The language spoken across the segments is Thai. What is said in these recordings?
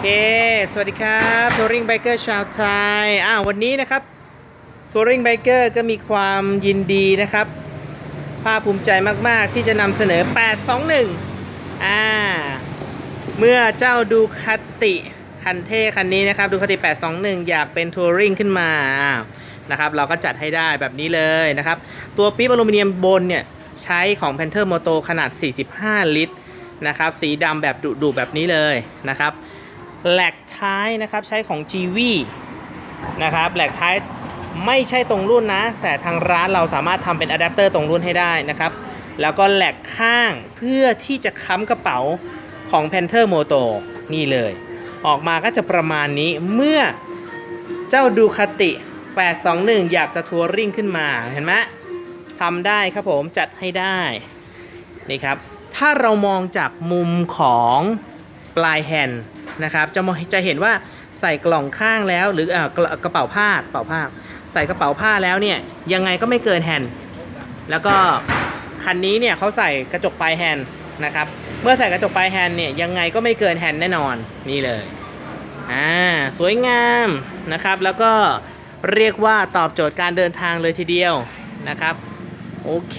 เค สวัสดีครับทัวริงไบเกอร์ชาวไทยอ่าวันนี้นะครับทัวริงไบเกอร์ก็มีความยินดีนะครับ ภาคภูมิใจมาก ๆ ที่จะนำเสนอ 821 อ่า เมื่อเจ้าดูคาติคันเท่คันนี้นะครับ ดูคาติ 821 อยากเป็นทัวริงขึ้นมาอ่านะครับ เราก็จัดให้ได้แบบนี้เลยนะครับ ตัวปี๊บอลูมิเนียมบนเนี่ย ใช้ของ Panther Moto ขนาด 45 ลิตรนะครับ สีดำแบบดุๆแบบนี้เลยนะครับ แหลกท้ายนะครับใช้ของ GV นะครับแหลกท้ายไม่ใช่ตรงรุ่นนะ แต่ทางร้านเราสามารถทำเป็นอะแดปเตอร์ตรงรุ่นให้ได้นะครับ แล้วก็แหลกข้างเพื่อที่จะค้ำกระเป๋าของ Panther Moto นี่เลย ออกมาก็จะประมาณนี้เมื่อเจ้าดูคาติ 821 อยากจะทัวริ่งขึ้นมาเห็นไหมทำได้ครับผมจัดให้ได้นี่ครับ ถ้าเรามองจากมุมของ ปลายแฮนด์นะครับจะมองจะเห็นว่าใส่กล่องข้างแล้ว หรืออกระเป๋าผ้ากระเป๋าผ้า ใส่กระเป๋าผ้าแล้วเนี่ยยังไงก็ไม่เกินแฮนด์แล้วก็คันนี้เนี่ยเขาใส่กระจกปลายแฮนด์นะครับเมื่อใส่กระจกปลายแฮนด์เนี่ยยังไงก็ไม่เกินแฮนด์แน่นอนนี่เลยอ่าสวยงามนะครับ แล้วก็เรียกว่าตอบโจทย์การเดินทางเลยทีเดียวนะครับ โอเค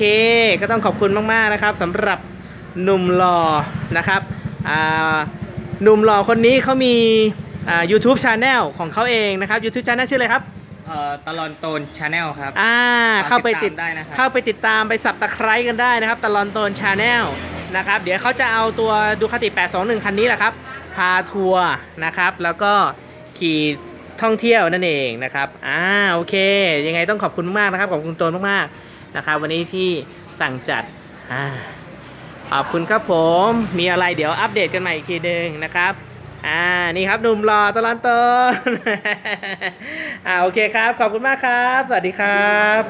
ก็ต้องขอบคุณมาก ๆ นะครับสำหรับหนุ่มหล่อนะครับ หนุ่มหล่อคนนี้เขามีอ่า YouTube Channel ของเขาเองนะครับ YouTube Channel ชื่ออะไรครับเอ่อตลอนโตนชาแนลครับ อ่าฝากเข้าไปติดติดตามได้นะครับ เข้าไปติดตามไปสับตะไคร้กันได้นะครับ ตลอนโตนชาแนลนะครับ เดี๋ยวเขาจะเอาตัวดูคติ 821 คันนี้แหละครับ พาทัวร์นะครับ แล้วก็ขี่ท่องเที่ยวนั่นเองนะครับ อ่า โอเค ยังไงต้องขอบคุณมากนะครับ ขอบคุณโตนมากๆนะครับ วันนี้ที่สั่งจัด อ่า ขอบคุณครับผม มีอะไรเดี๋ยวอัปเดตกันใหม่อีกทีหนึ่งนะครับ อ่า นี่ครับหนุ่มหล่อตลอนตนอ่า โอเคครับ ขอบคุณมากครับ สวัสดีครับ